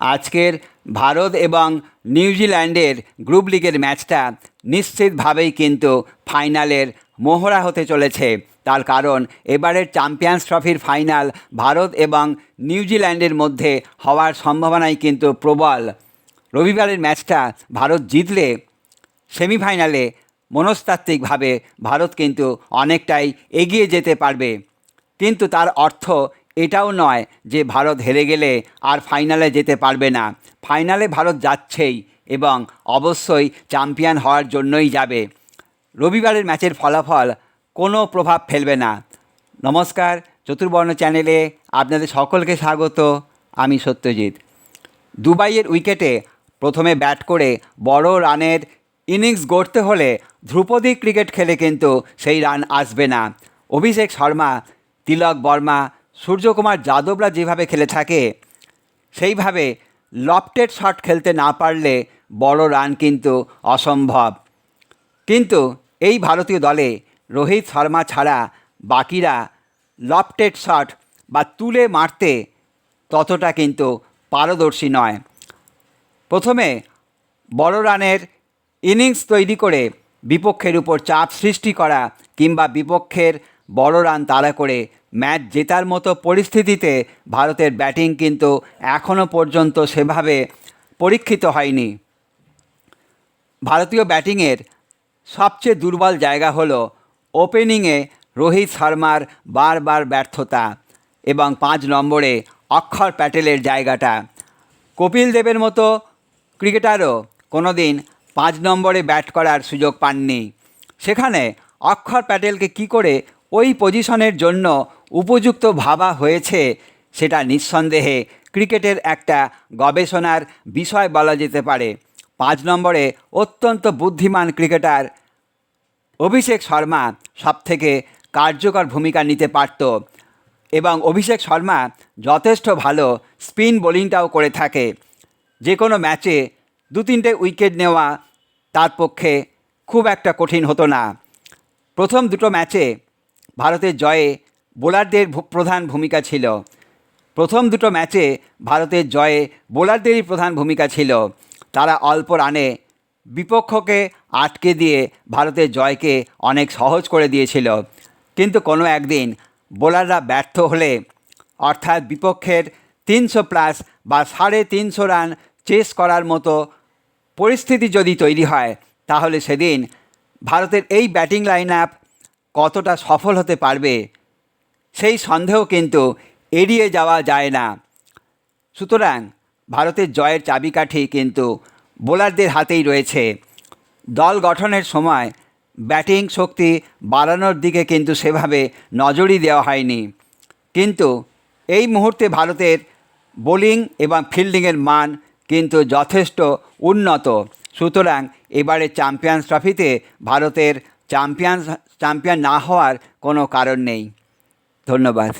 আজকের ভারত এবং নিউজিল্যান্ডের গ্রুপ লিগের ম্যাচটা নিশ্চিতভাবেই কিন্তু ফাইনালের মোহরা হতে চলেছে। তার কারণ এবারের চ্যাম্পিয়ন্স ট্রফির ফাইনাল ভারত এবং নিউজিল্যান্ডের মধ্যে হওয়ার সম্ভাবনাই কিন্তু প্রবল। রবিবারের ম্যাচটা ভারত জিতলে সেমিফাইনালে মনস্তাত্ত্বিকভাবে ভারত কিন্তু অনেকটাই এগিয়ে যেতে পারবে। কিন্তু তার অর্থ এটাও নয় যে ভারত হেরে গেলে আর ফাইনালে যেতে পারবে না। ফাইনালে ভারত যাচ্ছেই এবং অবশ্যই চ্যাম্পিয়ন হওয়ার জন্যই যাবে। রবিবারের ম্যাচের ফলাফল কোনো প্রভাব ফেলবে না। নমস্কার, চতুর্বর্ণ চ্যানেলে আপনাদের সকলকে স্বাগত। আমি সত্যজিৎ। দুবাইয়ের উইকেটে প্রথমে ব্যাট করে বড় রানের ইনিংস গড়তে হলে ধ্রুপদী ক্রিকেট খেলে কিন্তু সেই রান আসবে না। অভিষেক শর্মা, তিলক বর্মা সূর্যকুমার যাদবরা যেভাবে খেলে থাকে, সেইভাবে লফটেড শট খেলতে না পারলে বড় রান কিন্তু অসম্ভব। কিন্তু এই ভারতীয় দলে রোহিত শর্মা ছাড়া বাকিরা লফটেড শট বা তুলে মারতে ততটা কিন্তু পারদর্শী নয়। প্রথমে বড় রানের ইনিংস তৈরি করে বিপক্ষের উপর চাপ সৃষ্টি করা কিংবা বিপক্ষের বড় রান তাড়া করে ম্যাচ জেতার মতো পরিস্থিতিতে ভারতের ব্যাটিং কিন্তু এখনও পর্যন্ত সেভাবে পরীক্ষিত হয়নি। ভারতীয় ব্যাটিংয়ের সবচেয়ে দুর্বল জায়গা হলো ওপেনিংয়ে রোহিত শর্মার বারবার ব্যর্থতা এবং পাঁচ নম্বরে অক্ষর প্যাটেলের জায়গাটা। কপিল দেবের মতো ক্রিকেটারও কোনো দিন পাঁচ নম্বরে ব্যাট করার সুযোগ পাননি। সেখানে অক্ষর প্যাটেলকে কি করে ওই পজিশনের জন্য উপযুক্ত ভাবা হয়েছে সেটা নিঃসন্দেহে ক্রিকেটের একটা গবেষণার বিষয় বলা যেতে পারে। পাঁচ নম্বরে অত্যন্ত বুদ্ধিমান ক্রিকেটার অভিষেক শর্মা সবথেকে কার্যকর ভূমিকা নিতে পারত এবং অভিষেক শর্মা যথেষ্ট ভালো স্পিন বোলিংটাও করে থাকে। যে কোনো ম্যাচে দু তিনটে উইকেট নেওয়া তার পক্ষে খুব একটা কঠিন হতো না। প্রথম দুটো ম্যাচে ভারতের জয়ে বোলারদের প্রধান ভূমিকা ছিল। প্রথম দুটো ম্যাচে ভারতের জয়ে বোলারদেরই প্রধান ভূমিকা ছিল। তারা অল্প রানে বিপক্ষকে আটকে দিয়ে ভারতের জয়কে অনেক সহজ করে দিয়েছিল। কিন্তু কোনো একদিন বোলাররা ব্যর্থ হলে, অর্থাৎ বিপক্ষের তিনশো প্লাস বা সাড়ে তিনশো রান চেস করার মতো পরিস্থিতি যদি তৈরি হয়, তাহলে সেদিন ভারতের এই ব্যাটিং লাইন আপ কতটা সফল হতে পারবে, সেই সন্দেহ কিন্তু এড়িয়ে যাওয়া যায় না। সুতরাং ভারতের জয়ের চাবিকাঠি কিন্তু বোলারদের হাতেই রয়েছে। দল গঠনের সময় ব্যাটিং শক্তি বাড়ানোর দিকে কিন্তু সেভাবে নজরই দেওয়া হয়নি। কিন্তু এই মুহূর্তে ভারতের বোলিং এবং ফিল্ডিংয়ের মান কিন্তু যথেষ্ট উন্নত। সুতরাং এবারে চ্যাম্পিয়ন্স ট্রফিতে ভারতের চ্যাম্পিয়ন্স চ্যাম্পিয়ন না হওয়ার কোনো কারণ নেই। ধন্যবাদ।